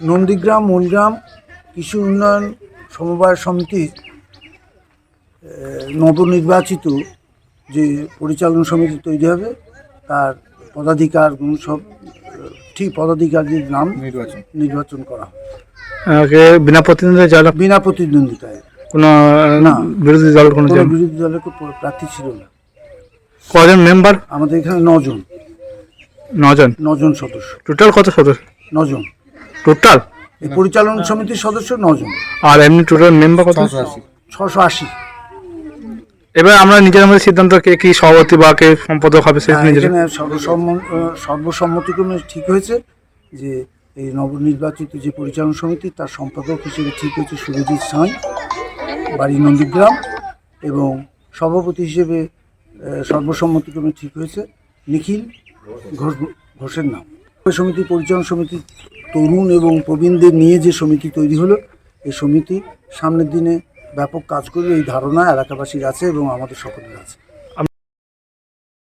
নন্দীগ্রাম মনগ্রাম কৃষি উন্নয়ন সমবায় সমিতির নবনির্বাচিত যে পরিচালনা সমিতি তৈরি হবে তার পদাধিকার সব ঠিক পদাধিকারীর নাম নির্বাচন। নির্বাচন করা আগে বিনা প্রতিদ্বন্দ্বিতা জয়লাভ বিনা প্রতিদ্বন্দ্বিতায়। কোনো না। বিরোধী দল কোনো কোনো বিরোধী দলের প্রার্থী ছিল না। কজন মেম্বার? আমাদের এখানে নজন। নজন। নজন সদস্য। টোটাল কত সদস্য? নজন। টোটাল এই পরিচালনা সমিতির সদস্য নজন। আর এমনি টোটাল মেম্বার কত? ছশো আশি। এবার আমরা নিজের মধ্যে সিদ্ধান্ত কে কি সভাপতি বা কে সম্পাদক হবে সেটা নিজের এখানে সর্বসম্ম সর্বসম্মতিক্রমে ঠিক হয়েছে যে এই নবনির্বাচিত যে পরিচালন সমিতি তার সম্পাদক হিসেবে ঠিক হয়েছে সুরজিৎ সাঁই বাড়ি নন্দীগ্রাম এবং সভাপতি হিসেবে সর্বসম্মতিক্রমে ঠিক হয়েছে নিখিল ঘোষ ঘোষের নাম। সমিতি পরিচালনা সমিতি তরুণ এবং প্রবীণদের নিয়ে যে সমিতি তৈরি হলো, এই সমিতি সামনের দিনে ব্যাপক কাজ করবে এই ধারণা এলাকাবাসীর আছে এবং আমাদের সকলের আছে।